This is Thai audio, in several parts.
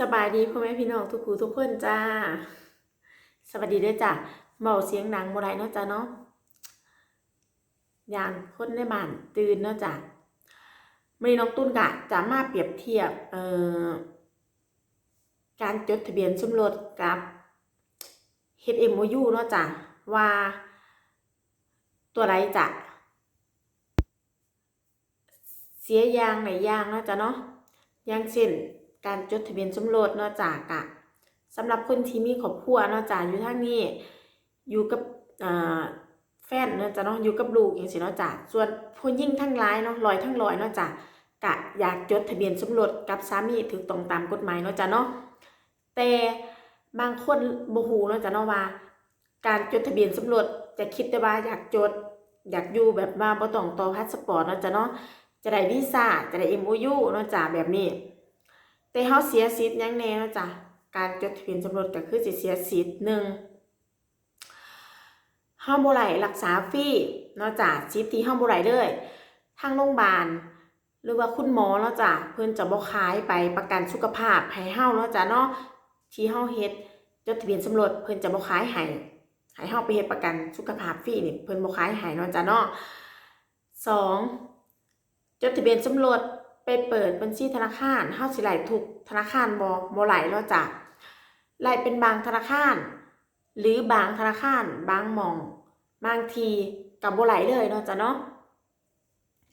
สบายดีพ่อแม่พี่น้องทุกผู้ทุกคนจ้า สวัสดีด้วยจ้ะเบาเสียงดังบ่ไรเนาะจ้ะเนาะยานคนในบ้านตื่นเนาะจ้ะมื้อนี้น้องตุ้นกะจะมาเปรียบเทียบเอ่อการจดทะเบียนสมรสกับ HMOU เนาะจ้ะว่าตัวใดจะเสียยางไหนยางเนาะจ้ะเนาะยางเช่น การจดทะเบียนสมรสนาะจากกะสำหรับคนที่มีครอบครัวนาะจากอยู่ทางนี้ อยู่กับแฟนเนาะจ้ะเนาะอยู่กับลูกอย่างสิเนาะจ้ะส่วนผู้หญิงทั้งหลายเนาะลอยทั้งลอยเนาะจ้ะกะอยากจดทะเบียนสมรสกับสามีถูกต้องตามกฎหมายเนาะจ้ะเนาะแต่บางคนบ่ฮู้เนาะจ้ะเนาะว่า การจดทะเบียนสมรสจะคิดแต่ว่าอยากจดอยากอยู่แบบว่าบ่ต้องต่อพาสปอร์ตเนาะจ้ะเนาะจะได้วีซ่าจะได้ MOU เนาะจ้ะแบบนี้ แต่เขาเสียสิทธิ์ยังแน่นะจ้ะการจดทะเบียนสมรสก็คือสิเสียสิทธิ์หนึ่งเฮาบ่ไหลรักษาฟรีเนาะจ้ะสิทธิ์ที่เฮาบ่ไหลเลยทางโรงพยาบาลหรือว่าคุณหมอเนาะจ้ะเพิ่นจะบ่ขายไปประกันสุขภาพให้เฮาเนาะจ้ะเนาะที่เฮาเฮ็ดจดทะเบียนสมรสเพิ่นจะบ่ขายให้ให้เฮาไปเฮ็ดประกันสุขภาพฟรีนี่เพิ่นบ่ขายให้เนาะจ้ะเนาะสองจดทะเบียนสมรส ไปเปิดบัญชีธนาคารเฮาสิไหลทุกธนาคารบ่บ่ไหลเนาะจ้ะไหลเป็นบางธนาคาร หรือบางธนาคาร บางหม่อง บางทีกับบ่ไหลเลยเนาะจ้ะเนาะ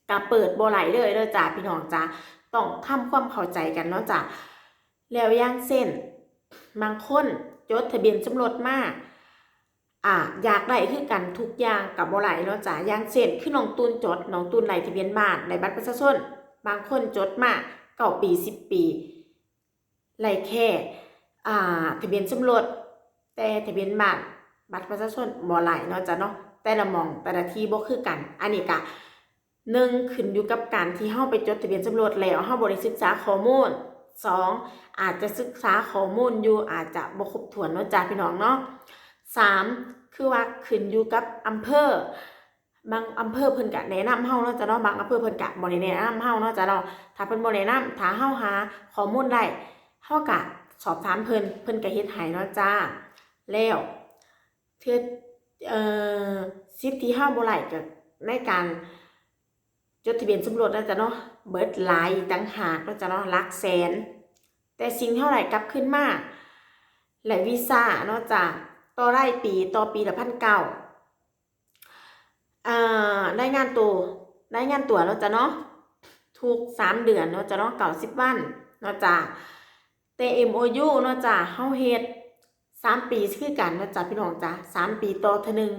กับเปิดบ่ไหลเลยเด้อจ้ะพี่น้องจ้ะต้องทำความเข้าใจกันเนาะจ้ะแล้วย่างเช่นบางคนจดทะเบียนสมรสมาอ่าอยากได้คือกันทุกอย่างกับบ่ไหลเนาะจ้ะย่างเช่นคือน้องตูนจดน้องตูนไหลทะเบียนบ้านในบัตรประชาชน บางคนจดมาเก้าปีสิบปีไหลแค่อ่าทะเบียนสมรสแต่ทะเบียนบ้านบัตรประชาชนบ่หลายเนาะจ้ะเนาะแต่ละมองแต่ละที่บ่คือกัน อันนี้ก็หนึ่งขึ้นอยู่กับการที่เฮาไปจดทะเบียนสมรสแล้วเฮาบ่ได้ศึกษาข้อมูลสองอาจจะศึกษาข้อมูลอยู่อาจจะบ่ครบถ้วนเนาะจ้ะพี่น้องเนาะสามคือว่าขึ้นอยู่กับอำเภอ บางอำเภอเพิ่นกะแนะนำเฮาเนาะจ้ะเนาะบางอำเภอเพิ่นกะบ่ได้แนะนำเฮาเนาะจ้ะเนาะถ้าเพิ่นบ่แนะนำถ้าเฮาหาข้อมูลได้เฮากะสอบถามเพิ่นเพิ่นก็เฮ็ดให้เนาะจ้าแล้วเทื่อเอ่อสิทธิ์ที่เฮาบ่ไหลก็ในการจดทะเบียนสมรสเนาะจ้ะเนาะเบิดหลายต่างหากเนาะจ้ะเนาะหลักแสน แต่สิ่งเท่าไหร่กลับขึ้นมาและวีซ่าเนาะจ้ะต่อรายปีต่อปีละพันเก้า อ่าได้งานตัวได้งานตัวแล้วจ้ะเนาะทุกสามเดือนเนาะจ้ะเนาะเก่าสิบวันเนาะจ้ะแต่ MOU เนาะจ้ะเฮาเฮ็ดสามปีคือกันเนาะจ้ะพี่น้องจ้ะสามปีต่อเทอหนึง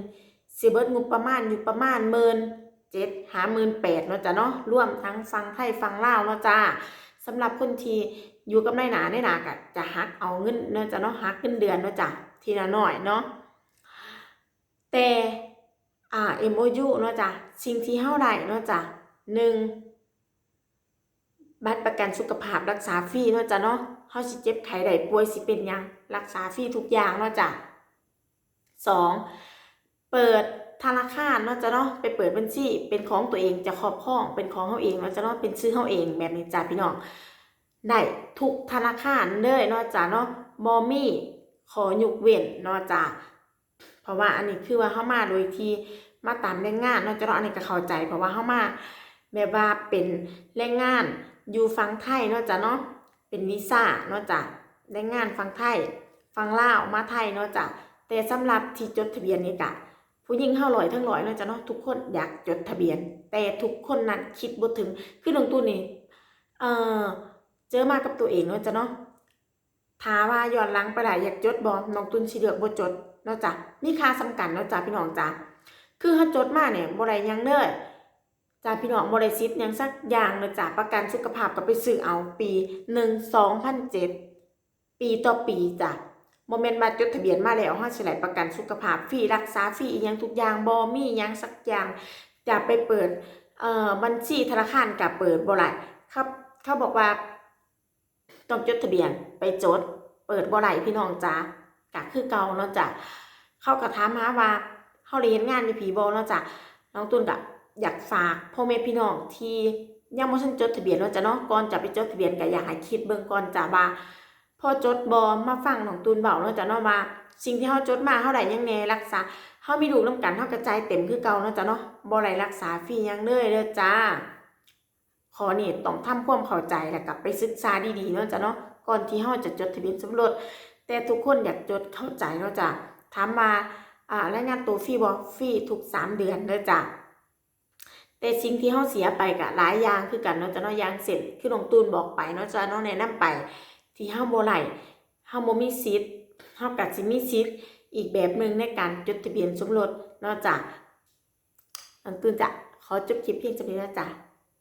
สิเบิดงบประมาณอยู่ประมาณหมื่นเจ็ดหาหมื่นแปดเนาะจ้ะเนาะร่วมทั้งฟังไทยฟังลาวเนาะจ้ะสำหรับคนที่อยู่กับนายหนาในหนาก็จะหักเอาเงินเนาะจ้ะเนาะหักเงินเดือนเนาะจ้ะทีละหน่อยเนาะแต่ อ่า MOU เนาะจ้ะสิ่งที่เฮาได้เนาะจ้ะหนึ่งบัตรประกันสุขภาพรักษาฟรีเนาะจ้ะเนาะเฮาสิเจ็บไข้ได้ป่วยสิเป็นยังรักษาฟรีทุกอย่างเนาะจ้ะสองเปิดธนาคารเนาะจ้ะเนาะไปเปิดบัญชีเป็นของตัวเองจะครอบครองเป็นของเฮาเองเนาะจ้ะเนาะเป็นชื่อเฮาเองแบบนี้จ้ะพี่น้องได้ทุกธนาคารเลยเนาะจ้ะเนาะบ่มีขอยุกเว้นเนาะจ้ะ ราะว่าอันนี้คือว่าเข้ามาโดยที่มาตามแรงงานเนาะจะเนาะอันนี้ก็เข้าใจ เพราะว่าเข้ามาแบบว่าเป็นแรงงานอยู่ฝั่งไทยเนาะจ้ะเนาะเป็นวีซ่าเนาะจ้ะแรงงานฝั่งไทยฝั่งลาวมาไทยเนาะจ้ะแต่สำหรับที่จดทะเบียนนี่กะผู้หญิงเฮาลอยทั้งลอยเนาะจ้ะเนาะทุกคนอยากจดทะเบียน แต่ทุกคนนั้นคิดบ่ถึงคือน้องตู้นี่เออเจอมากับตัวเองเนาะจ้ะเนาะถ้าว่าย้อนหลังไปได้อยากจดบ่น้องตุนสิเลือกบ่จด เนาะจ้ะมีค่าสำคัญเนาะจ้ะพี่น้องจ้ะคือถ้าจดมาเนี่ยบ่ได้ยังเด้อจ้ะพี่น้องบ่ได้สิทธิ์ยังสักอย่างเนาะจ้ะประกันสุขภาพก็ไปซื้อเอาปี1 2007ปีต่อปีจ้ะบ่แม่นมาจดทะเบียนมาแล้วเฮาสิได้ประกันสุขภาพฟรีรักษาฟรีอีหยังทุกอย่างบ่มีหยังสักอย่างจะไปเปิดเอ่อบัญชีธนาคารก็เปิดบ่ได้ครับเขาบอกว่าต้องจดทะเบียนไปจด เปิดบ่ได้พี่น้องจ้ะ ก็คือเก่าเนาะจ้ะเข้าก็ถามหาว่าเขาเรียนงานในผีบอเนาะจ้ะน้องตุนก็อยากฝากพ่อแม่พี่น้องที่ยังไม่ทันจดทะเบียนเนาะจ้ะเนาะก่อนจะไปจดทะเบียนก็อยากให้คิดเบิ่งก่อนจ้ะว่าพอจดบอมาฟังน้องตูนเบาเนาะจ้ะเนาะว่าสิ่งที่เฮาจดมาเฮาได้หยังแน่รักษาเฮามีลูกนํกันเฮากระจายเต็มคือเก่าเนาะจ้ะเนาะบ่ได้รักษาฟรียังเลยเด้อจ้าขอนี่ต้องทำความเข้าใจแล้วกลับไปศึกษาดีๆเนาะจ้ะเนาะก่อนที่เฮาจะจดทะเบียนสมรส แต่ทุกคนอยากจดเข้าใจเนาะจ้ะถามมาอ่ารายงานตัวฟรีบ่ฟรีทุกสามเดือนเด้อจ้ะแต่สิ่งที่เฮาเสียไปก็หลายอย่างคือกันเนาะจ้ะเนาะอยางเสร็จคือน้องตูนบอกไปเนาะจ้ะเนาะแนะนำไป ที่เฮาบ่ไหลเฮาบ่มีสิทธิ์เฮาก็สิมีสิทอีกแบบหนึ่งในการจดทะเบียนสมรสเนาะจ้ะน้องตูนจะขอจบคลิปเพียงเท่านี้นะจ้ะ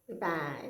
บ๊ายบาย